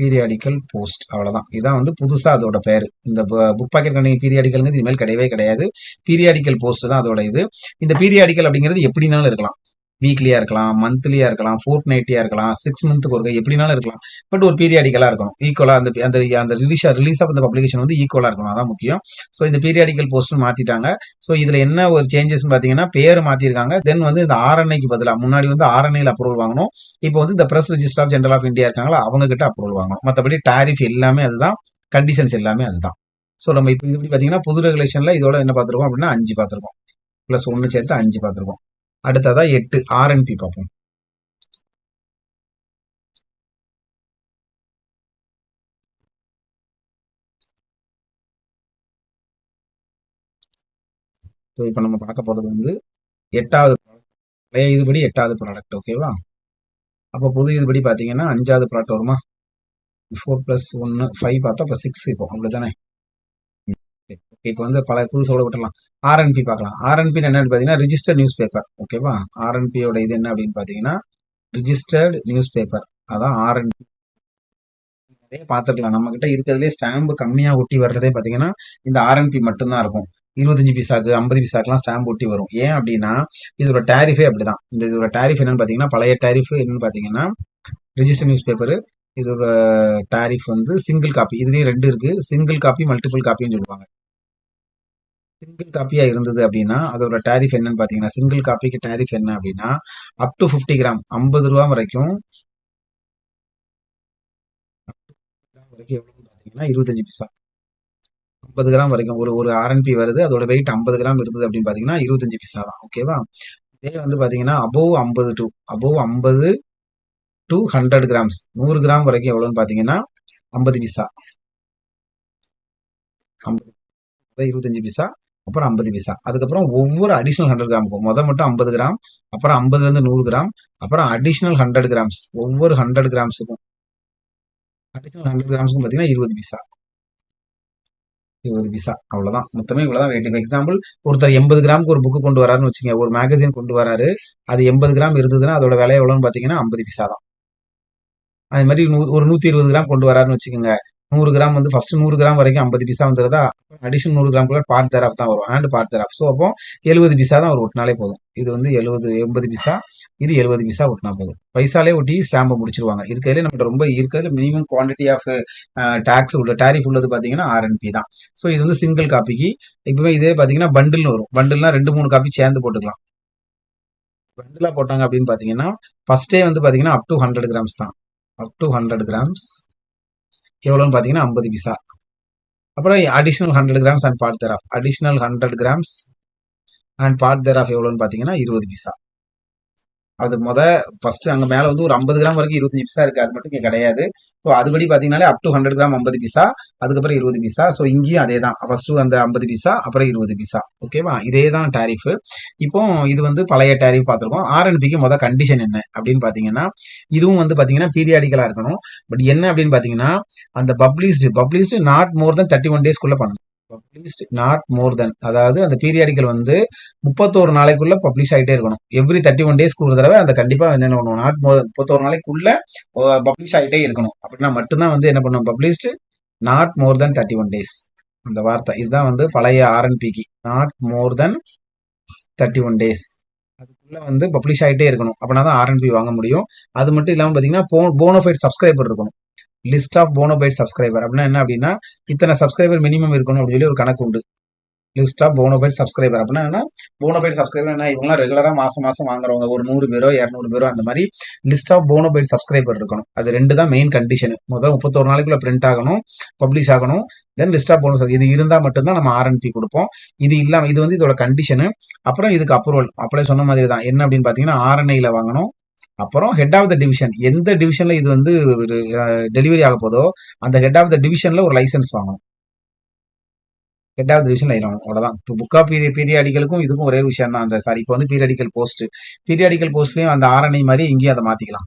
பீரியாடிக்கல் போஸ்ட் அவ்வளோதான் இதான் வந்து புதுசாக அதோட பேர் இந்த புக் பாக்கெட் கண்டிங் பீரியாடிக்கல்ங்கிறது இனிமேல் கிடையவே கிடையாது. பீரியாடிக்கல் போஸ்ட் தான் அதோட இது. இந்த பீரியாடிக்கல் அப்படிங்கிறது எப்படினாலும் இருக்கலாம். வீக்லியாக இருக்கலாம் மந்த்லியாக இருக்கலாம் ஃபோர்ட் நைட்டியாக இருக்கலாம் சிக்ஸ் மந்த்துக்கு ஒரு எப்படினாலும் இருக்கலாம். பட் ஒரு பீரியாடிக்கலாக இருக்கணும். ஈக்குவலாக அந்த அந்த அந்த ரிலீஸ் ரிலீஸ் ஆஃப் அந்த பப்ளிகேஷன் வந்து ஈக்குவலாக இருக்கணும். அதான் முக்கியம். ஸோ இந்த பீரியாடிக்கல் போஸ்ட் மாற்றிட்டாங்க ஸோ இதில் என்ன ஒரு சேஞ்சஸ் பார்த்தீங்கன்னா பேர் மாற்றிருக்காங்க தென் வந்து இந்த ஆர்என்ஐக்கு பதிலாக முன்னாடி வந்து ஆர்என்ஐயில் அப்ரூவல் வாங்கணும். இப்போ வந்து இந்த press register of general of India இருக்காங்களா அவங்க கிட்ட அப்ரூவல் வாங்கணும். மற்றபடி டாரிஃப் எல்லாமே அதுதான். கண்டிஷன்ஸ் எல்லாமே அதுதான். ஸோ நம்ம இப்போ இது பார்த்தீங்கன்னா புது ரெகுலேஷனில் இதோட என்ன பார்த்துருக்கோம் அப்படின்னா அஞ்சு பார்த்துருக்கோம் ப்ளஸ் ஒன்று சேர்த்து அஞ்சு பார்த்துருக்கோம் அடுத்ததா எட்டு ஆர்என்பி பார்ப்போம். ஸோ இப்போ நம்ம பார்க்க போறது வந்து எட்டாவது பழைய இதுபடி எட்டாவது ப்ராடக்ட் ஓகேவா அப்போ புது இதுபடி பார்த்தீங்கன்னா அஞ்சாவது ப்ராடக்ட் வருமா? ஃபோர் ப்ளஸ் ஒன்று ஃபைவ் பார்த்தா இப்போ சிக்ஸ் இப்போ அப்படி தானே இப்போ வந்து பல புதுசோட விட்டுலாம் ஆர்என்பி பார்க்கலாம். ஆர்என்பி என்னன்னு பார்த்தீங்கன்னா ரிஜிஸ்டர் நியூஸ் பேப்பர் ஓகேவா ஆர்என்பியோட இது என்ன அப்படின்னு பார்த்தீங்கன்னா ரிஜிஸ்டர்டு நியூஸ் பேப்பர் அதான் ஆர்என்பி அதே பார்த்துருக்கலாம் நம்ம கிட்ட இருக்கிறதுலே ஸ்டாம்பு கம்மியாக ஒட்டி வர்றதே பார்த்தீங்கன்னா இந்த ஆர்என்பி மட்டும்தான் இருக்கும். இருபத்தஞ்சு பைசாக்கு ஐம்பது பைசாக்கெல்லாம் ஸ்டாம்ப் ஒட்டி வரும். ஏன் அப்படின்னா இதோட டேரிஃபே அப்படிதான். இந்த இதோட டேரிஃப் என்னன்னு பார்த்தீங்கன்னா பழைய டேரிஃப் என்னன்னு பார்த்தீங்கன்னா ரிஜிஸ்டர் நியூஸ் பேப்பர் இதோட டாரிஃப் வந்து சிங்கிள் காப்பி இதுலேயும் ரெண்டு இருக்குது சிங்கிள் காப்பி மல்டிபிள் காப்பின்னு சொல்லுவாங்க. சிங்கிள் காப்பியா இருந்தது அப்படின்னா அதோட டேரிஃப் என்னன்னு பார்த்தீங்கன்னா சிங்கிள் காப்பிக்கு டேரிஃப் என்ன அப்படின்னா அப் டு ஃபிஃப்டி கிராம் ஐம்பது ரூபா வரைக்கும் வரைக்கும் எவ்வளோன்னு பார்த்தீங்கன்னா இருபத்தஞ்சு பிசா. ஐம்பது கிராம் வரைக்கும் ஒரு ஒரு ஆர்என்பி வருது அதோட வெயிட் ஐம்பது கிராம் இருந்தது அப்படின்னு பார்த்தீங்கன்னா இருபத்தஞ்சு பிசா தான் ஓகேவா இதே வந்து பார்த்தீங்கன்னா அபோவ் ஐம்பது டு அபோவ் ஐம்பது டு ஹண்ட்ரட் கிராம்ஸ் நூறு கிராம் வரைக்கும் எவ்வளோன்னு பார்த்தீங்கன்னா ஐம்பது பிசா. ஐம்பது இருபத்தஞ்சு பைசா. அப்புறம் ஐம்பது பைசா. அதுக்கப்புறம் ஒவ்வொரு அடிஷனல் ஹண்ட்ரட் கிராமுக்கும் மொதல் மட்டும் ஐம்பது கிராம் அப்புறம் ஐம்பதுலேருந்து நூறு கிராம் அப்புறம் அடிஷ்னல் ஹண்ட்ரட் கிராம்ஸ் ஒவ்வொரு ஹண்ட்ரட் கிராம்ஸுக்கும் அடிஷனல் ஹண்ட்ரட் கிராம்ஸுக்கும் பார்த்தீங்கன்னா இருபது பைசா. இருபது பைசா. அவ்வளோதான் மொத்தமே இவ்வளோதான் ரேட் எக்ஸாம்பிள் ஒருத்தர் எண்பது கிராமுக்கு ஒரு புக்கு கொண்டு வராருன்னு வச்சுங்க ஒரு மேகசின் கொண்டு வராரு. அது எண்பது கிராம் இருந்ததுன்னா அதோட விலை எவ்வளோன்னு பார்த்தீங்கன்னா ஐம்பது பைசா தான். அதே மாதிரி நூ- ஒரு நூற்றி இருபது கிராம் கொண்டு வராருன்னு வச்சுக்கோங்க. நூறு கிராம் வந்து ஃபர்ஸ்ட் நூறு கிராம் வரைக்கும் ஐம்பது பைசா வந்துருதா? அடிஷன் நூறு கிராம் கூட பார்ட் தெராப் தான் வரும். ஹேண்ட் பார்ட் தெராப் ஸோ அப்போ எழுபது பைசா தான் அவர் ஒட்டினாலே போதும். இது வந்து எழுபது எண்பது பைசா இது எழுபது பைசா ஒட்டினா போதும். பைசாலே ஒட்டி ஸ்டாம்பை முடிச்சிருவாங்க. இருக்கிறதுல நம்மகிட்ட ரொம்ப இருக்கிறதுல மினிமம் குவான்டிட்டி ஆஃப் டாக்ஸ் உள்ள டேரிஃப் உள்ளது பார்த்தீங்கன்னா ஆர்என்பி தான். ஸோ இது வந்து சிங்கிள் காப்பிக்கு இப்போவே இதே பார்த்தீங்கன்னா பண்டில்னு வரும். பண்டில்னா ரெண்டு மூணு காப்பி சேர்ந்து போட்டுக்கலாம். பண்டிலாக போட்டாங்க அப்படின்னு பார்த்தீங்கன்னா ஃபர்ஸ்டே வந்து பார்த்தீங்கன்னா அப் டு ஹண்ட்ரட் கிராம்ஸ் தான். அப் டு ஹண்ட்ரட் கிராம்ஸ் எவ்வளோன்னு பார்த்தீங்கன்னா ஐம்பது பைசா அப்புறம் additional hundred grams and part thereof additional hundred grams and part thereof எவ்வளோன்னு பார்த்தீங்கன்னா இருபது பைசா அது முத ஃபர்ஸ்ட் அங்கே மேலே வந்து ஒரு ஐம்பது கிராம் வரைக்கும் இருபத்தஞ்சு பைசா இருக்கு. அது மட்டும் இங்கே கிடையாது. ஸோ அதுபடி பார்த்தீங்கன்னாலே அப் டு ஹண்ட்ரட் கிராம் ஐம்பது பைசா அதுக்கப்புறம் இருபது பைசா ஸோ இங்கேயும் அதே தான் ஃபர்ஸ்ட் அந்த ஐம்பது பைசா அப்புறம் இருபது பைசா ஓகேவா இதே தான் டேரிஃப் இப்போ இது வந்து பழைய டேரிஃப் பார்த்துருக்கோம். ஆர்என்பிக்கு மொதல் கண்டிஷன் என்ன அப்படின்னு பார்த்தீங்கன்னா இதுவும் வந்து பார்த்தீங்கன்னா பீரியாடிக்கலாக இருக்கணும். பட் என்ன அப்படின்னு பார்த்தீங்கன்னா அந்த published published not more than thirty one டேஸ்க்குள்ள பண்ணணும். நாட் மோர் தென் அதாவது அந்த பீரியாடிக்கல் வந்து முப்பத்தோரு நாளைக்குள்ள பப்ளிஷ் ஆகிட்டே இருக்கணும். எவ்ரி தேர்ட்டி ஒன் டேஸ்க்கு ஒரு தடவை அந்த கண்டிப்பாக என்ன பண்ணணும் நாட் மோர் முப்பத்தோரு நாளைக்குள்ள பப்ளிஷ் ஆகிட்டே இருக்கணும். அப்படின்னா மட்டும்தான் வந்து என்ன பண்ணும் published not more than thirty one days அந்த வார்த்தை. இதுதான் வந்து பழைய ஆர்என்பிக்கு not more than thirty one days அதுக்குள்ள வந்து பப்ளிஷ் ஆகிட்டே இருக்கணும். அப்படின்னா தான் ஆர்என்பி வாங்க முடியும். அது மட்டும் இல்லாமல் பார்த்தீங்கன்னா போ போனோஃபைட் சப்ஸ்கிரைபர் இருக்கணும். List of bona fide subscriber அப்படின்னா என்ன அப்படின்னா இத்தனை சப்ஸ்கிரைபர் மினிமம் இருக்கணும் அப்படின்னு சொல்லி ஒரு கணக்கு உண்டு. லிஸ்ட் ஆஃப் போனோபைட் சப்ஸ்கிரைபர் அப்படின்னா என்ன போனோபைட் சப்ஸ்கிரைபர் என்ன இவங்கலாம் ரெகுலராக மாசம் மாசம் வாங்குறவங்க ஒரு நூறு பேரோ இரநூறு பேரோ அந்த மாதிரி லிஸ்ட் ஆஃப் போனோபைட் சப்ஸ்கிரைபர் இருக்கணும். அது ரெண்டு தான் மெயின் கண்டிஷன் முதல் முப்பத்தோரு நாளைக்குள்ள பிரிண்ட் ஆகணும் பப்ளிஷ் ஆகணும் தென் லிஸ்ட் ஆஃப் போனஸ் இது இருந்தால் மட்டும்தான் நம்ம ஆர்என்பி கொடுப்போம். இது இல்லாமல் இது வந்து இதோட கண்டிஷனு அப்புறம் இதுக்கு அப்ரூவல் அப்படியே சொன்ன மாதிரி தான் என்ன அப்படின்னு பார்த்தீங்கன்னா ஆர்என்ஐயில் வாங்கணும். அப்புறம் ஹெட் ஆஃப் த டிவிஷன் எந்த டிவிஷன்ல இது வந்து ஒரு டெலிவரி ஆக போதோ அந்த ஹெட் ஆஃப் த டிவிஷன்ல ஒரு லைசன்ஸ் வாங்கணும். ஹெட் ஆஃப் டிவிஷன் லைன் அவ்வளோதான் இப்போ புக்கா பீரிய பீரியாடிக்கலுக்கும் இதுக்கும் ஒரே விஷயம் தான். அந்த சாரி இப்போ வந்து பீரியாடிக்கல் போஸ்ட் பீரியாடிக்கல் போஸ்ட்லேயும் அந்த ஆரணி மாதிரி இங்கேயும் அதை மாற்றிக்கலாம்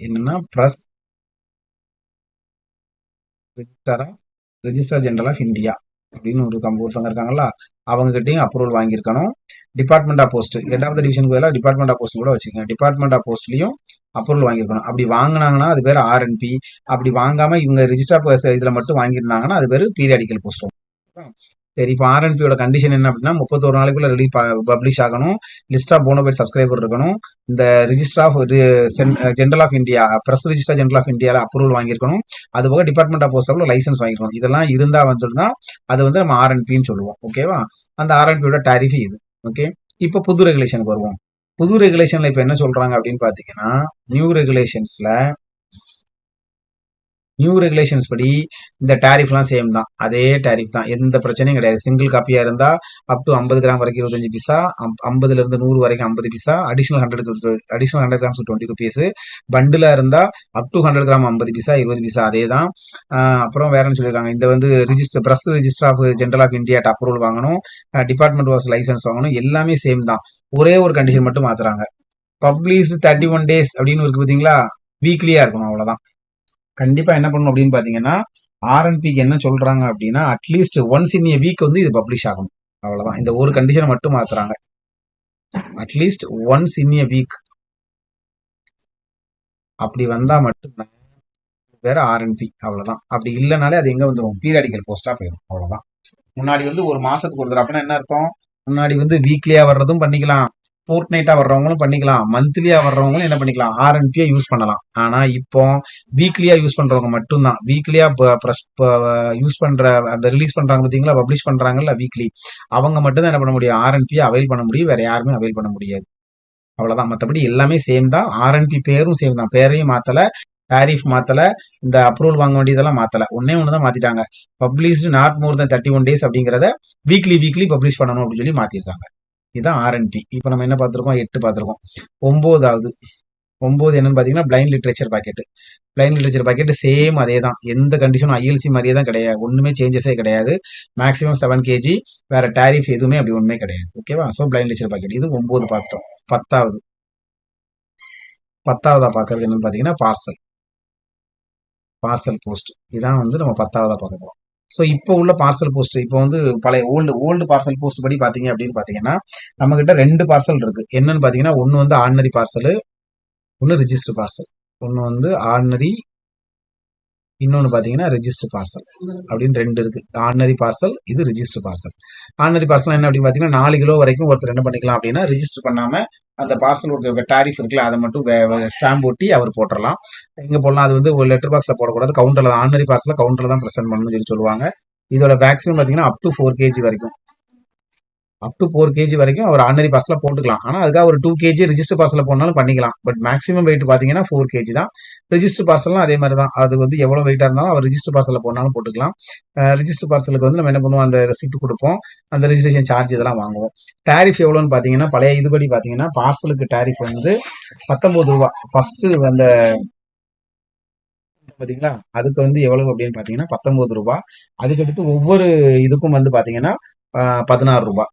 என்னன்னா press registrar register general of India அப்படின்னு ஒரு கம் ஒருத்தவங்க இருக்காங்களா அவங்ககிட்டையும் அப்ரூவல் வாங்கியிருக்கணும். டிபார்ட்மெண்ட் ஆஃப் போஸ்ட் ரெண்டாவது டிவிஷனுக்கு பதிலாக டிபார்ட்மெண்ட் ஆஃப் போஸ்ட் கூட வச்சுக்கோங்க. டிபார்ட்மெண்ட் ஆஃப் போஸ்ட்லையும் அப்ரூவல் வாங்கியிருக்கணும். அப்படி வாங்கினாங்கன்னா அது பேர் ஆர்என்பி அப்படி வாங்காமல் இவங்க ரிஜிஸ்டர் இதில் மட்டும் வாங்கியிருந்தாங்கன்னா அது பேர் பீரியாடிக்கல் போஸ்ட் சரி இப்போ ஆர்என்பியோட கண்டிஷன் என்ன அப்படின்னா முப்பத்தொரு நாளைக்குள்ள ரெடி பப்ளிஷ் ஆகணும். List of bona fide subscriber இருக்கணும். இந்த register of general of India press register general of இந்தியாவில் அப்ரூவல் வாங்கியிருக்கணும். அது போக டிபார்ட்மெண்ட் ஆஃப் போஸ்டில் லைசன்ஸ் வாங்கியிருக்கணும். இதெல்லாம் இருந்தால் வந்துட்டு தான் அது வந்து நம்ம ஆர்என்பின்னு சொல்லுவோம். ஓகேவா அந்த ஆர்என்பியோட டேரிஃபி இது. ஓகே இப்போ புது ரெகுலேஷனுக்கு வருவோம். புது ரெகுலேஷன்ல இப்போ என்ன சொல்றாங்க அப்படின்னு பார்த்தீங்கன்னா நியூ ரெகுலேஷன்ஸ்ல நியூ ரெகுலேஷன்ஸ் படி இந்த டேரிஃப்லாம் சேம் தான். அதே டேரிஃப் தான். எந்த பிரச்சனையும் கிடையாது. சிங்கிள் காப்பியாக இருந்தால் அப் டு ஐம்பது கிராம் வரைக்கும் இருபத்தஞ்சு பைசா ஐம்பதுலேருந்து நூறு வரைக்கும் ஐம்பது பைசா additional hundred additional hundred grams twenty rupees பண்டிலாக இருந்தால் அப் டு ஹண்ட்ரட் கிராம் ஐம்பது பைசா இருபது பைசா அதே தான். அப்புறம் வேற சொல்லியிருக்காங்க இந்த வந்து register press register of general of India approval வாங்கணும். டிபார்ட்மெண்ட் வாஸ் லைசன்ஸ் வாங்கணும். எல்லாமே சேம் தான். ஒரே ஒரு கண்டிஷன் மட்டும் மாத்துறாங்க. பப்ளிஷ் தேர்ட்டி ஒன் டேஸ் அப்படின்னு இருக்கு பார்த்தீங்களா வீக்லியாக இருக்கணும் அவ்வளோதான் கண்டிப்பா என்ன பண்ணணும் அப்படின்னு பாத்தீங்கன்னா ஆர்என்பிக்கு என்ன சொல்றாங்க அப்படின்னா at least once in a week வந்து இது பப்ளிஷ் ஆகணும். அவ்வளவுதான். இந்த ஒரு கண்டிஷனை மட்டும் மாத்துறாங்க. At least once in a week அப்படி வந்தா மட்டும்தான். வேற ஆர்என்பி அவ்வளவுதான். அப்படி இல்லைனாலே அது எங்க வந்துடும் பீரியாடிக்கல் போஸ்டா போயிடும் அவ்வளவுதான். முன்னாடி வந்து ஒரு மாசத்துக்கு ஒரு தடவை அப்படின்னா என்ன அர்த்தம்? முன்னாடி வந்து வீக்லியா வர்றதும் பண்ணிக்கலாம். ஃபோர்ட் நைட்டா வர்றவங்களும் பண்ணிக்கலாம். மந்த்லியா வர்றவங்களும் என்ன பண்ணிக்கலாம்? ஆர்என்பியை யூஸ் பண்ணலாம். ஆனா இப்போ வீக்லியா யூஸ் பண்றவங்க மட்டும்தான். வீக்லியா யூஸ் பண்ற அந்த ரிலீஸ் பண்றாங்க பார்த்தீங்களா? பப்ளிஷ் பண்றாங்கல்ல வீக்லி அவங்க மட்டும்தான் என்ன பண்ண முடியும்? ஆர்என்பியை அவைல் பண்ண முடியும். வேற யாருமே அவைல் பண்ண முடியாது. அவ்வளவுதான். மற்றபடி எல்லாமே சேம் தான். ஆர்என்பி பேரும் சேம் தான். பேரையும் மாத்தல டாரிஃப் மாத்தல இந்த அப்ரூவல் வாங்க வேண்டியதெல்லாம் மாத்தல. ஒன்னே ஒன்று தான் மாத்திட்டாங்க. Published not more than thirty one days அப்படிங்கிறத வீக்லி வீக்லி பப்ளிஷ் பண்ணணும் அப்படின்னு சொல்லி மாத்திருக்காங்க. இதுதான் ஆர்என்பி இப்போ நம்ம என்ன பார்த்துருக்கோம்? எட்டு பார்த்துருக்கோம். ஒம்போதாவது. ஒம்பது என்னன்னு பார்த்தீங்கன்னா blind literature packet blind literature packet same அதே தான் எந்த கண்டிஷனும் ஐஎல்சி மாதிரியே தான் கிடையாது. ஒன்றுமே சேஞ்சஸே கிடையாது. மேக்ஸிமம் செவன் கேஜி வேற டாரிஃப் எதுவுமே அப்படி ஒன்றுமே கிடையாது. ஓகேவா ஸோ பிளைண்ட் லிட்ரேச்சர் பாக்கெட் இது ஒம்பது பார்த்தோம் பத்தாவது. பத்தாவதா பார்க்கறது என்னன்னு பார்த்தீங்கன்னா பார்சல் பார்சல் போஸ்ட் இதான் வந்து நம்ம பத்தாவதா பார்க்க போகிறோம் ஸோ இப்போ உள்ள பார்சல் போஸ்ட் இப்போ வந்து பழைய ஓல்டு ஓல்டு பார்சல் போஸ்ட் படி பார்த்தீங்க அப்படின்னு பார்த்தீங்கன்னா நம்மக்கிட்ட ரெண்டு பார்சல் இருக்குது என்னன்னு பார்த்தீங்கன்னா ஒன்று வந்து ஆர்டினரி பார்சல் ஒன்று ரிஜிஸ்டர் பார்சல் ஒன்று வந்து ஆர்டினரி இன்னொன்று பார்த்தீங்கன்னா ரிஜிஸ்டர் பார்சல் அப்படின்னு ரெண்டு இருக்குது ஆர்டினரி பார்சல் இது ரிஜிஸ்டர் பார்சல் ஆர்டினரி பார்சல் என்ன அப்படின்னு பார்த்தீங்கன்னா நாலு கிலோ வரைக்கும் ஒருத்தர் என்ன பண்ணிக்கலாம் அப்படின்னா ரிஜிஸ்டர் பண்ணாமல் அந்த பார்சல் ஒரு டாரிஃப் இருக்குல்ல அதை மட்டும் ஸ்டாம்ப் ஒட்டி அவர் போட்டுடலாம் எங்கே போடலாம்? அது வந்து ஒரு லெட்டர் பாக்ஸில் போடக்கூடாது. கவுண்டரில் தான் ஆர்டினரி பார்சலில் கவுண்டரில் தான் ப்ரெசென்ட் பண்ணணும்னு சொல்லி சொல்லுவாங்க. இதோட மேக்ஸிமம் பார்த்தீங்கன்னா அப் டு ஃபோர் கேஜி வரைக்கும். அப் டு ஃபோர் கேஜி வரைக்கும் அவர் ஆர்டினரி பார்சல போட்டுக்கலாம். ஆனால் அதுக்காக ஒரு டூ கேஜி ரிஜிஸ்டர் பார்சல் போனாலும் பண்ணிக்கலாம். பட் மேக்ஸிமம் வெயிட் பார்த்தீங்கன்னா ஃபோர் கேஜி தான். ரிஜிஸ்டர் பார்சல்லாம் அதே மாதிரி தான். அது வந்து எவ்வளோ வெயிட்டாக இருந்தாலும் அவர் ரிஜிஸ்டர் பார்சலில் போனாலும் போட்டுக்கலாம். ரிஜிஸ்டர் பார்சலுக்கு வந்து நம்ம என்ன பண்ணுவோம்? அந்த ரெசிப்ட் கொடுப்போம். அந்த ரிஜிஸ்ட்ரேஷன் சார்ஜ் இதெல்லாம் வாங்குவோம். டேரிஃப் எவ்வளோன்னு பார்த்தீங்கன்னா பழைய இதுபடி பார்த்தீங்கன்னா பார்சலுக்கு டேரிஃப் வந்து பத்தொன்பது ரூபா. ஃபர்ஸ்ட் அந்த பார்த்தீங்களா அதுக்கு வந்து எவ்வளவு அப்படின்னு பார்த்தீங்கன்னா பத்தொன்பது ரூபா. அதுக்கடுத்து ஒவ்வொரு இதுக்கும் வந்து பார்த்தீங்கன்னா பதினாறு ரூபா.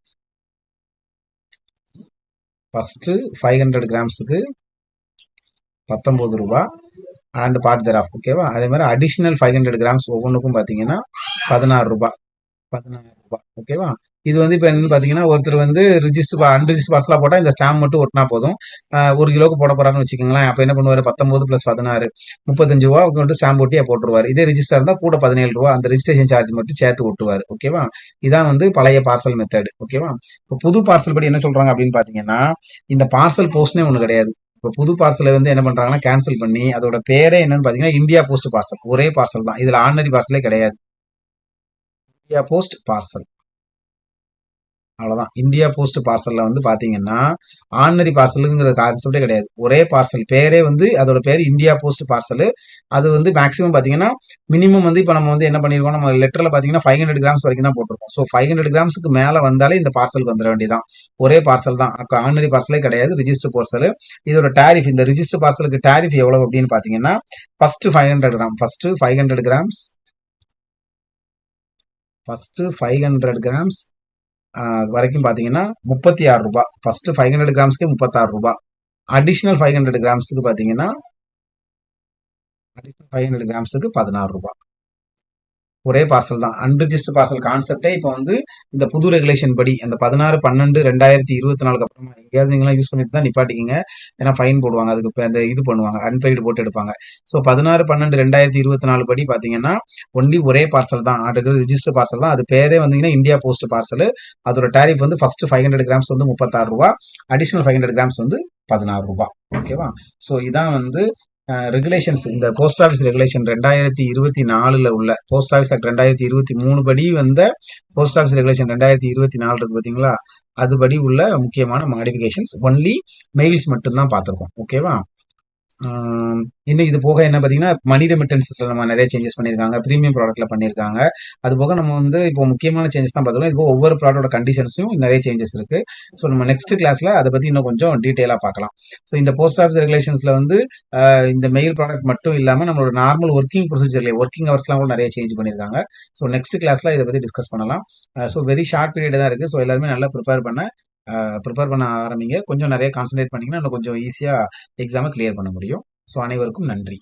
ஃபஸ்ட்டு ஃபைவ் ஹண்ட்ரட் கிராம்ஸுக்கு பத்தொம்பது ரூபா அண்ட் பார்ட் தெராஃப் ஓகேவா அதே மாதிரி அடிஷ்னல் ஃபைவ் ஹண்ட்ரட் கிராம்ஸ் ஒவ்வொன்றுக்கும் பார்த்தீங்கன்னா பதினாறு ரூபா பதினாறு ரூபா ஓகேவா இது வந்து இப்போ என்னன்னு பார்த்தீங்கன்னா ஒருத்தர் வந்து ரிஜிஸ்டர் அன்ரிஜிஸ்டர் பார்சலாக போட்டால் இந்த ஸ்டாம்ப் மட்டும் ஒட்டினா போதும். ஒரு கிலோக்கு போட போகிறான்னு வச்சுக்கோங்களேன். அப்போ என்ன பண்ணுவார்? பத்தொம்பது ப்ளஸ் பதினாறு. முப்பத்தஞ்சு ரூபா வந்து ஸ்டாம்ப் ஒட்டியே போட்டுருவார். இதே ரிஜிஸ்டர் இருந்தால் கூட பதினேழு ரூபா அந்த ரிஜிஸ்ட்ரேஷன் சார்ஜ் மட்டும் சேர்த்து ஒட்டுவார். ஓகேவா இதான் வந்து பழைய பார்சல் மெத்தட் ஓகேவா இப்போ புது பார்சல் படி என்ன சொல்கிறாங்க அப்படின்னு பார்த்தீங்கன்னா இந்த பார்சல் போஸ்ட்னே ஒன்று கிடையாது. இப்போ புது பார்சலை வந்து என்ன பண்ணுறாங்கன்னா கேன்சல் பண்ணி அதோட பேரே என்னன்னு பார்த்தீங்கன்னா இந்தியா போஸ்ட் பார்சல் ஒரே பார்சல் தான். இதில் ஆர்டினரி பார்சலே கிடையாது. இந்தியா போஸ்ட் பார்சல் அவ்வளோதான் இந்தியா போஸ்ட் பார்சலில் வந்து பார்த்தீங்கன்னா ஆர்டினரி பார்சலுங்கிற கான்செப்டே கிடையாது. ஒரே பார்சல் பேரே வந்து அதோட பேர் இந்தியா போஸ்ட் பார்சல் அது வந்து மேக்ஸிமம் பார்த்தீங்கன்னா மினிமம் வந்து இப்போ நம்ம வந்து என்ன பண்ணியிருக்கோம் நம்ம லெட்டரில் பார்த்தீங்கன்னா ஃபைவ் ஹண்ட்ரட் கிராம்ஸ் வரைக்கும் தான் போட்டிருக்கோம். ஸோ ஃபைவ் ஹண்ட்ரட் கிராம்ஸ்க்கு மேலே வந்தாலே இந்த பார்சலுக்கு வந்துட வேண்டியதான் ஒரே பார்சல் தான். ஆர்டினரி பார்சலே கிடையாது ரிஜிஸ்டர் பார்சல் இதோட டேரிஃப் இந்த ரிஜிஸ்டர் பார்சலுக்கு டேரிஃப் எவ்வளோ அப்படின்னு பார்த்தீங்கன்னா first five hundred gram first five hundred grams first five hundred grams வரைக்கும் பார்த்தீங்கன்னா முப்பத்தி ஆறு ரூபாய் ஃபர்ஸ்ட் ஃபைவ் ஹண்ட்ரட் கிராம்ஸ்க்கு முப்பத்தாறு ரூபாய் அடிஷ்னல் ஃபைவ் ஹண்ட்ரட் கிராம்ஸுக்கு பார்த்தீங்கன்னா அடிஷ்னல் ஃபைவ் ஹண்ட்ரட் கிராம்ஸுக்கு பதினாறு ரூபாய் ஒரே பார்சல் தான். அன்ரிஜிஸ்டர் பார்சல் கான்செப்டே இப்போ வந்து இந்த புது ரெகுலேஷன் படி அந்த பதினாறு பன்னெண்டு ரெண்டாயிரத்தி இருபத்தி நாலுக்கு அப்புறமா எங்கேயாவது நீங்களாம் யூஸ் பண்ணிட்டு தான் நிப்பாட்டிக்கிங்க. ஏன்னா ஃபைன் போடுவாங்க. அதுக்கு இப்போ அந்த இது பண்ணுவாங்க. அன்பெய்டு போட்டு எடுப்பாங்க. ஸோ பதினாறு பன்னெண்டு ரெண்டாயிரத்தி இருபத்தி நாலு படி பார்த்தீங்கன்னா ஒன்லி ஒரே பார்சல் தான். ஆர்டர் ரிஜிஸ்டர் பார்சல் தான். அது பேரே வந்தீங்கன்னா இந்தியா போஸ்ட் பார்சல் அதோட டாரிஃப் வந்து ஃபர்ஸ்ட் ஃபைவ் ஹண்ட்ரட் கிராம்ஸ் வந்து முப்பத்தாறு ரூபா. அடிஷனல் ஃபைவ் ஹண்ட்ரட் கிராம்ஸ் வந்து பதினாறு ரூபா. ஓகேவா ஸோ இதான் வந்து ரெகுலேஷன்ஸ் இந்த போஸ்ட் ஆஃபீஸ் ரெகுலேஷன் ரெண்டாயிரத்தி இருபத்தி நாலுல உள்ள போஸ்ட் ஆஃபீஸ் ஆக்ட் ரெண்டாயிரத்தி இருபத்தி மூணு படி வந்த போஸ்ட் ஆஃபீஸ் ரெகுலேஷன் ரெண்டாயிரத்தி இருபத்தி நாலு இருக்கு பார்த்தீங்களா அதுபடி உள்ள முக்கியமான மாடிஃபிகேஷன்ஸ் ஒன்லி மெயில்ஸ் மட்டும்தான் பார்த்துருக்கோம். ஓகேவா இன்னும் இது போக என்ன பார்த்தீங்கன்னா மணி ரெமிட்டன்சஸ்ல நம்ம நிறைய சேஞ்சஸ் பண்ணியிருக்காங்க ப்ரீமியம் ப்ராடக்ட்ல பண்ணியிருக்காங்க. அது போக நம்ம வந்து இப்போ முக்கியமான சேஞ்சஸ் தான் பார்த்துருக்கோம் இது போக ஒவ்வொரு ப்ராடக்டோட கண்டிஷன்ஸும் நிறைய சேஞ்சஸ் இருக்கு. ஸோ நம்ம நெக்ஸ்ட் கிளாஸ்ல அதை பத்தி இன்னும் கொஞ்சம் டீட்டெயிலாக பார்க்கலாம். ஸோ இந்த போஸ்ட் ஆஃபீஸ் ரெகுலேஷன்ஸ்ல வந்து இந்த மெயில் ப்ராடக்ட் மட்டும் இல்லாமல் நம்மளோட நார்மல் ஒர்க்கிங் ப்ரொசீஜர்ல ஒர்க்கிங் ஹவர்ஸ்லாம் கூட நிறைய சேஞ்ச் பண்ணியிருக்காங்க. ஸோ நெக்ஸ்ட் கிளாஸ்ல இதை பத்தி டிஸ்கஸ் பண்ணலாம். ஸோ வெரி ஷார்ட் பீரியட் தான் இருக்கு. ஸோ எல்லாருமே நல்லா ப்ரிப்பேர் பண்ண ப்ரிப்பேர் பண்ண ஆரம்பிங்க. கொஞ்சம் நிறைய கான்சன்ட்ரேட் பண்ணிங்கன்னா இன்னும் கொஞ்சம் ஈஸியாக எக்ஸாமை கிளியர் பண்ண முடியும். ஸோ அனைவருக்கும் நன்றி.